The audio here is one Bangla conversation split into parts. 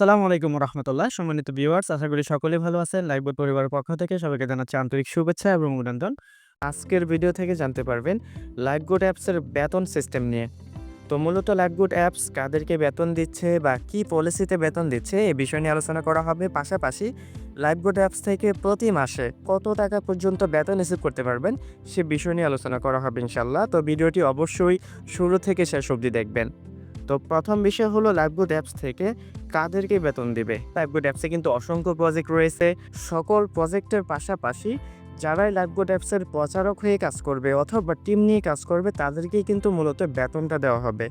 আসসালামু আলাইকুম রহমতুল্লাহ। সম্মানিত ভিউয়ার্স, আশা করি সকলেই ভালো আছেন। লাইভবোর্ড পরিবারের পক্ষ থেকে সবাইকে জানাচ্ছি আন্তরিক শুভেচ্ছা এবং অভিনন্দন। আজকের ভিডিও থেকে জানতে পারবেন লাইভগুড অ্যাপসের বেতন সিস্টেম নিয়ে। তো মূলত লাইভগুড অ্যাপস কাদেরকে বেতন দিচ্ছে বা কি পলিসিতে বেতন দিচ্ছে এই বিষয় নিয়ে আলোচনা করা হবে। পাশাপাশি লাইভগুড অ্যাপস থেকে প্রতি মাসে কত টাকা পর্যন্ত বেতন রিসিভ করতে পারবেন সে বিষয় নিয়ে আলোচনা করা হবে ইনশাল্লাহ তো ভিডিওটি অবশ্যই শুরু থেকে শেষ অবধি দেখবেন। তো প্রথম বিষয় হলো লাইভগুড অ্যাপস থেকে কাদেরকে বেতন দিবে। লাইভগুড অ্যাপসে কিন্তু অসংখ্য প্রজেক্ট রয়েছে। সকল প্রজেক্টের পাশাপাশি যারাই লাইভগুড অ্যাপসের প্রচারক হয়ে কাজ করবে অথবা টিম নিয়ে কাজ করবে, তাদেরকেই কিন্তু মূলত বেতনটা দেওয়া হবে।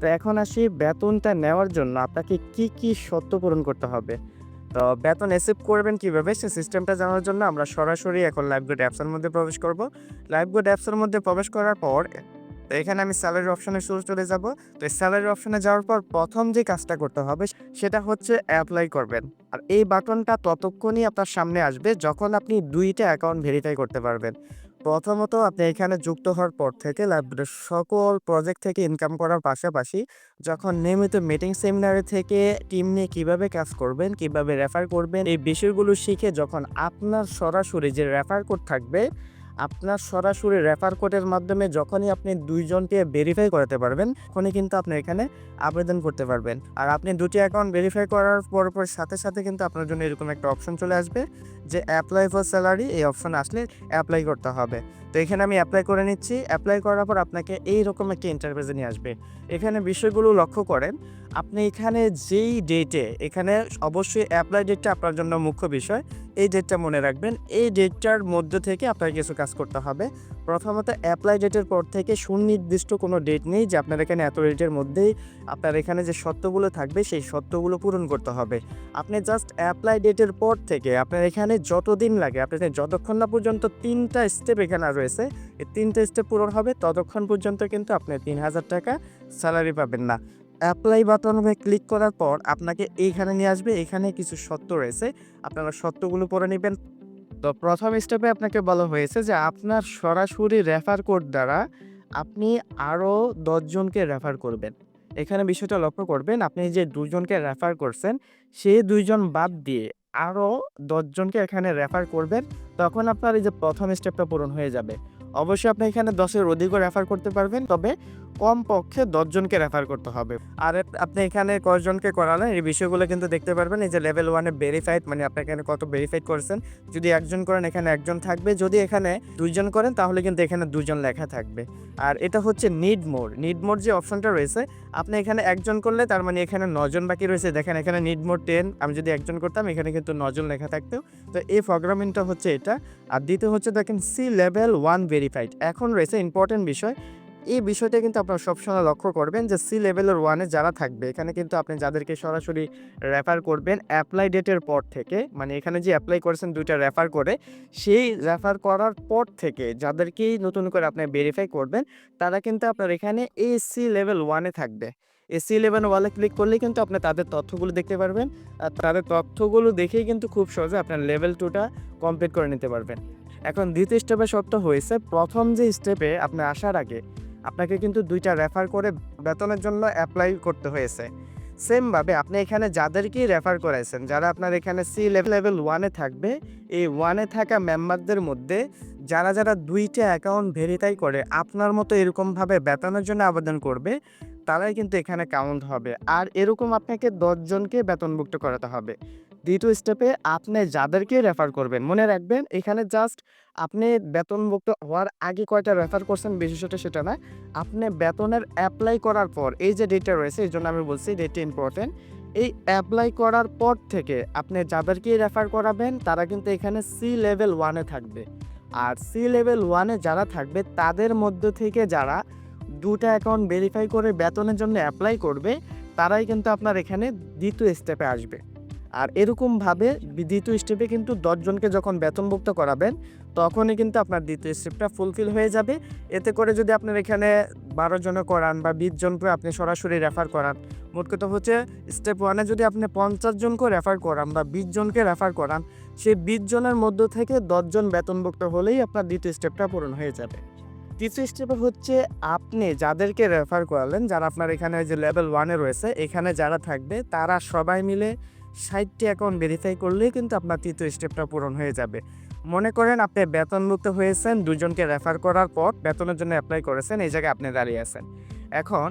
তো এখন আসি বেতনটা নেওয়ার জন্য আপনাকে কি কি শর্ত পূরণ করতে হবে। তো বেতন রিসিভ করবেন কীভাবে? সে সিস্টেমটা জানার জন্য আমরা সরাসরি এখন লাইভগুড অ্যাপসের মধ্যে প্রবেশ করব। লাইভগুড অ্যাপসের মধ্যে প্রবেশ করার পর তো এখানে আমি স্যালারি অপশনে শুরু চলে যাব। তো এই স্যালারি অপশনে যাওয়ার পর প্রথম যে কাজটা করতে হবে, সেটা হচ্ছে অ্যাপ্লাই করবেন। আর এই বাটনটা ততক্ষণই আপনার সামনে আসবে যখন আপনি দুইটা অ্যাকাউন্ট ভেরিফাই করতে পারবেন। প্রথমত আপনি এখানে যুক্ত হওয়ার পর থেকে লাইব্রেরির সকল প্রজেক্ট থেকে ইনকাম করার পাশাপাশি যখন নিয়মিত মিটিং সেমিনারে থেকে টিম নিয়ে কীভাবে কাজ করবেন, কীভাবে রেফার করবেন, এই বিষয়গুলো শিখে যখন আপনার সরাসরি যে রেফার কোড থাকবে আপনার সরাসরি রেফার কোডের মাধ্যমে যখনই আপনি দুইজনকে ভেরিফাই করাতে পারবেন, তখনই কিন্তু আপনি এখানে আবেদন করতে পারবেন। আর আপনি দুটি অ্যাকাউন্ট ভেরিফাই করার পর পর সাথে সাথে কিন্তু আপনার জন্য এরকম একটা অপশন চলে আসবে যে অ্যাপ্লাই ফর স্যালারি এই অপশন আসলে অ্যাপ্লাই করতে হবে। তো এখানে আমি অ্যাপ্লাই করে নিচ্ছি। অ্যাপ্লাই করার পর আপনাকে এইরকম একটা ইন্টারভিউজে নিয়ে আসবে। এখানে বিষয়গুলো লক্ষ্য করেন। আপনি এখানে যেই ডেটে এখানে অবশ্যই অ্যাপ্লাই ডেটটা আপনার জন্য মুখ্য বিষয়। এই ডেটটা মনে রাখবেন, এই ডেটটার মধ্যে থেকে আপনার কিছু কাজ করতে হবে। প্রথমত অ্যাপ্লাই ডেটের পর থেকে সুনির্দিষ্ট কোনো ডেট নেই যে আপনার এখানে এত ডেটের মধ্যেই আপনার এখানে যে সত্যগুলো থাকবে, সেই সত্যগুলো পূরণ করতে হবে। আপনি জাস্ট অ্যাপ্লাই ডেটের পর থেকে আপনার এখানে যতদিন লাগে আপনার যতক্ষণ না পর্যন্ত তিনটা স্টেপ এখানে রয়েছে, এই তিনটা স্টেপ পূরণ হবে, ততক্ষণ পর্যন্ত কিন্তু আপনি তিন হাজার টাকা স্যালারি পাবেন না। অ্যাপ্লাই বাটনে ক্লিক করার পর আপনাকে এইখানে নিয়ে আসবে, এখানে কিছু সত্য রয়েছে, আপনারা সত্যগুলো পড়ে নেবেন। তো প্রথম স্টেপে আপনাকে বলা হয়েছে যে আপনার সরাসরি রেফার কোড দ্বারা আপনি আরও দশজনকে রেফার করবেন। এখানে বিষয়টা লক্ষ্য করবেন, আপনি যে দুজনকে রেফার করছেন, সেই দুইজন বাদ দিয়ে আরও দশজনকে এখানে রেফার করবেন, তখন আপনার এই যে প্রথম স্টেপটা পূরণ হয়ে যাবে। অবশ্যই আপনি এখানে দশের অধিকও রেফার করতে পারবেন, তবে কম পক্ষে দশজনকে রেফার করতে হবে। আর আপনি এখানে কয়জনকে করালেন, এই বিষয়গুলো কিন্তু দেখতে পারবেন। এই যে লেভেল ওয়ানে ভেরিফাইড মানে আপনি এখানে কত ভেরিফাইড করেছেন। যদি একজন করেন, এখানে একজন থাকবে। যদি এখানে দুইজন করেন, তাহলে কিন্তু এখানে দুজন লেখা থাকবে। আর এটা হচ্ছে নিড মোর নিড মোর যে অপশনটা রয়েছে, আপনি এখানে একজন করলে, তার মানে এখানে নজন বাকি রয়েছে। দেখেন, এখানে নিড মোর টেন আমি যদি একজন করতাম, এখানে কিন্তু নজন লেখা থাকতো। তো এই প্রোগ্রামিংটা হচ্ছে এটা। আর দ্বিতীয় হচ্ছে, দেখেন সি লেভেল ওয়ান ভেরিফাইড এখন রয়েছে ইম্পর্টেন্ট বিষয় এই বিষয়টা কিন্তু আপনারা সবসময় লক্ষ্য করবেন যে সি লেভেলের ওয়ানে যারা থাকবে, এখানে কিন্তু আপনি যাদেরকে সরাসরি রেফার করবেন অ্যাপ্লাই ডেটের পর থেকে মানে এখানে যে অ্যাপ্লাই করেছেন দুইটা রেফার করে, সেই রেফার করার পর থেকে যাদেরকেই নতুন করে আপনি ভেরিফাই করবেন, তারা কিন্তু আপনার এখানে এই সি লেভেল ওয়ানে থাকবে। এই সি লেভেল ওয়ালে ক্লিক করলে কিন্তু আপনি তাদের তথ্যগুলো দেখতে পারবেন, আর তাদের তথ্যগুলো দেখেই কিন্তু খুব সহজে আপনার লেভেল টুটা কমপ্লিট করে নিতে পারবেন। এখন দ্বিতীয় স্টেপে সত্য হয়েছে, প্রথম যে স্টেপে আপনি আসার আগে আপনাকে কিন্তু দুইটা রেফার করে বেতনের জন্য অ্যাপ্লাই করতে হয়েছে। সেমভাবে আপনি এখানে যাদেরকেই রেফার করাইছেন, যারা আপনার এখানে সি লেভেল ওয়ানে থাকবে, এই ওয়ানে থাকা মেম্বারদের মধ্যে যারা যারা দুইটা অ্যাকাউন্ট ভেরিফাই করে আপনার মতো এরকমভাবে বেতনের জন্য আবেদন করবে, তারাই কিন্তু এখানে কাউন্ট হবে। আর এরকম আপনাকে দশজনকে বেতনভুক্ত করাতে হবে। দ্বিতীয় স্টেপে আপনি যাদেরকে রেফার করবেন, মনে রাখবেন এখানে জাস্ট আপনি বেতনভুক্ত হওয়ার আগে কয়টা রেফার করছেন, বিশেষত সেটা না, আপনি বেতনের অ্যাপ্লাই করার পর, এই যে ডেটটা রয়েছে, এই জন্য আমি বলছি ডেটটা ইম্পর্টেন্ট এই অ্যাপ্লাই করার পর থেকে আপনি যাদেরকেই রেফার করাবেন, তারা কিন্তু এখানে সি লেভেল ওয়ানে থাকবে। আর সি লেভেল ওয়ানে যারা থাকবে, তাদের মধ্য থেকে যারা দুটা অ্যাকাউন্ট ভেরিফাই করে বেতনের জন্য অ্যাপ্লাই করবে, তারাই কিন্তু আপনার এখানে দ্বিতীয় স্টেপে আসবে। আর এরকমভাবে দ্বিতীয় স্টেপে কিন্তু দশজনকে যখন বেতনভুক্ত করাবেন, তখনই কিন্তু আপনার দ্বিতীয় স্টেপটা ফুলফিল হয়ে যাবে। এতে করে যদি আপনার এখানে বারো জনে করান বা বিশ জনকে আপনি সরাসরি রেফার করান, মোট কথা হচ্ছে স্টেপ ওয়ানে যদি আপনি পঞ্চাশ জনকে রেফার করান বা বিশ জনকে রেফার করান, সেই বিশ জনের মধ্য থেকে দশজন বেতনভুক্ত হলেই আপনার দ্বিতীয় স্টেপটা পূরণ হয়ে যাবে। তৃতীয় স্টেপে হচ্ছে আপনি যাদেরকে রেফার করালেন, যারা আপনার এখানে যে লেভেল ওয়ানে রয়েছে, এখানে যারা থাকবে, তারা সবাই মিলে ষাটটি অ্যাকাউন্ট ভেরিফাই করলেই কিন্তু আপনার তৃতীয় স্টেপটা পূরণ হয়ে যাবে। মনে করেন আপনি বেতনমুক্ত হয়েছেন, দুজনকে রেফার করার পর বেতনের জন্য অ্যাপ্লাই করেছেন, এই জায়গায় আপনি দাঁড়িয়ে আছেন। এখন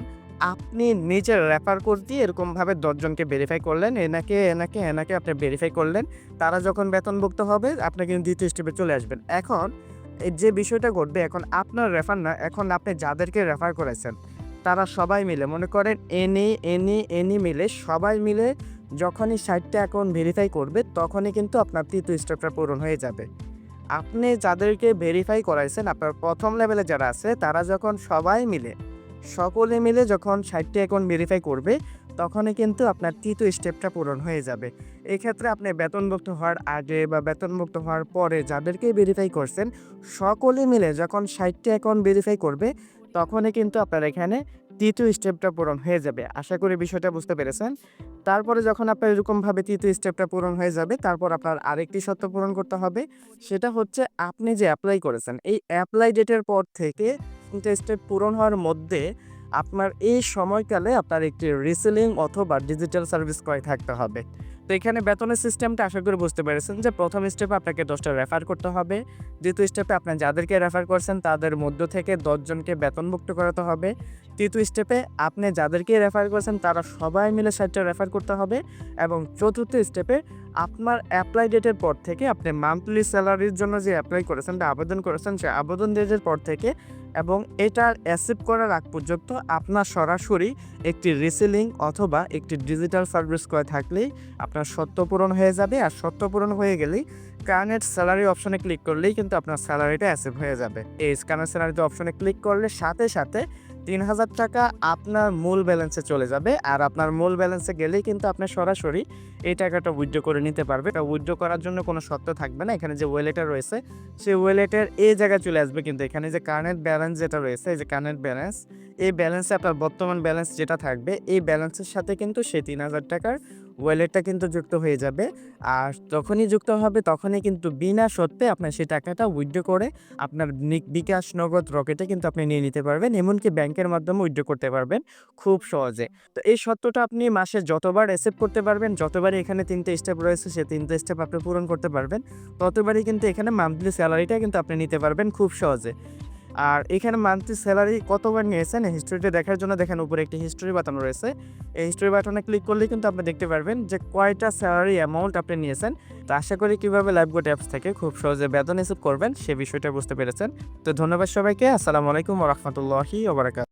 আপনি নিজে রেফার করতে এরকমভাবে দশজনকে ভেরিফাই করলেন, এনাকে এনাকে এনাকে আপনি ভেরিফাই করলেন, তারা যখন বেতনভুক্ত হবে, আপনি কিন্তু দ্বিতীয় স্টেপে চলে আসবেন। এখন যে বিষয়টা ঘটবে, এখন আপনার রেফার না, এখন আপনি যাদেরকে রেফার করেছেন, তারা সবাই মিলে, মনে করেন এনি এনি এনি মিলে সবাই মিলে যখনই ষাটটা অ্যাকাউন্ট ভেরিফাই করবে, তখনই কিন্তু আপনার তৃতীয় স্টেপটা পূরণ হয়ে যাবে। আপনি যাদেরকে ভেরিফাই করাইছেন, আপনার প্রথম লেভেলে যারা আছে, তারা যখন সবাই মিলে, সকলে মিলে যখন ষাটটি অ্যাকাউন্ট ভেরিফাই করবে, তখনই কিন্তু আপনার তৃতীয় স্টেপটা পূরণ হয়ে যাবে। এক্ষেত্রে আপনি বেতনভুক্ত হওয়ার আগে বা বেতনভুক্ত হওয়ার পরে যাদেরকে ভেরিফাই করছেন, সকলে মিলে যখন ষাটটি অ্যাকাউন্ট ভেরিফাই করবে, তখনই কিন্তু আপনার এখানে তৃতীয় স্টেপটা পূরণ হয়ে যাবে। আশা করি বিষয়টা বুঝতে পেরেছেন। তারপরে যখন আপনার এরকমভাবে তৃতীয় স্টেপটা পূরণ হয়ে যাবে, তারপর আপনার আরেকটি শর্ত পূরণ করতে হবে। সেটা হচ্ছে আপনি যে অ্যাপ্লাই করেছেন, এই অ্যাপ্লাই ডেটের পর থেকে তিনটে স্টেপ পূরণ হওয়ার মধ্যে আপনার এই সময়কালে আপনার একটি রিসেলিং অথবা ডিজিটাল সার্ভিস ক্রয় থাকতে হবে। তো এখানে বেতনের সিস্টেমটা আশা করি বুঝতে পেরেছেন যে প্রথম স্টেপে আপনাকে দশটা রেফার করতে হবে। দ্বিতীয় স্টেপে আপনি যাদেরকে রেফার করছেন, তাদের মধ্য থেকে দশজনকে বেতনমুক্ত করাতে হবে। তৃতীয় স্টেপে আপনি যাদেরকে রেফার করেছেন, তারা সবাই মিলে সাইটটা রেফার করতে হবে এবং চতুর্থ স্টেপে আপনার অ্যাপ্লাই ডেটের পর থেকে আপনি মান্থলি স্যালারির জন্য যে অ্যাপ্লাই করেছেন বা আবেদন করেছেন সে আবেদন ডেটের পর থেকে এবং এটা অ্যাসিভ করার আগ পর্যন্ত আপনার সরাসরি একটি রিসেলিং অথবা একটি ডিজিটাল সার্ভিস করে থাকলেই আপনার সত্য পূরণ হয়ে যাবে। আর সত্য পূরণ হয়ে গেলেই কানেক্ট স্যালারি অপশনে ক্লিক করলেই কিন্তু আপনার স্যালারিটা অ্যাসিভ হয়ে যাবে। এই কানেক্ট স্যালারিতে অপশনে ক্লিক করলে সাথে সাথে তিন হাজার টাকা আপনার মূল ব্যালেন্সে চলে যাবে আর আপনার মূল ব্যালেন্সে গেলেই কিন্তু আপনি সরাসরি এই টাকাটা উইথড্র করে নিতে পারবে এটা উইথড্র করার জন্য কোনো শর্ত থাকবে না। এখানে যে ওয়েলেটটা রয়েছে, সেই ওয়েলেটের এই জায়গায় চলে আসবে কিন্তু এখানে যে কারেন্ট ব্যালেন্স যেটা রয়েছে, এই যে কারেন্ট ব্যালেন্স এই ব্যালেন্সে আপনার বর্তমান ব্যালেন্স যেটা থাকবে, এই ব্যালেন্সের সাথে কিন্তু সেই তিন হাজার টাকার ওয়ালেটটা কিন্তু যুক্ত হয়ে যাবে। আর যখনই যুক্ত হবে, তখনই কিন্তু বিনা সত্ত্বে আপনার সেই টাকাটা উইথড্র করে আপনার বিকাশ নগদ রকেটে কিন্তু আপনি নিয়ে নিতে পারবেন। এমনকি ব্যাংকের মাধ্যমে উইথড্র করতে পারবেন খুব সহজে। তো এই সত্যটা আপনি মাসে যতবার রিসিভ করতে পারবেন, যতবারই এখানে তিনটে স্টেপ রয়েছে সেই তিনটে স্টেপ আপনি পূরণ করতে পারবেন, ততবারই কিন্তু এখানে মান্থলি স্যালারিটা কিন্তু আপনি নিতে পারবেন খুব সহজে। আর এখানে মান্থলি স্যালারি কতবার নিয়েছেন? হিস্ট্রিটা দেখার জন্য দেখেন উপরে একটি হিস্ট্রি বাটন রয়েছে। এই হিস্ট্রি বাটনে ক্লিক করলে কিন্তু আপনি দেখতে পারবেন যে কয়টা স্যালারি অ্যামাউন্ট আপনি নিয়েছেন। তো আশা করি কীভাবে লাইফগোট অ্যাপস থেকে খুব সহজে বেতন হিসেব করবেন সে বিষয়টা বুঝতে পেরেছেন। তো ধন্যবাদ সবাইকে। আসসালামু আলাইকুম রহমতুল্লাহি ওবরাকাত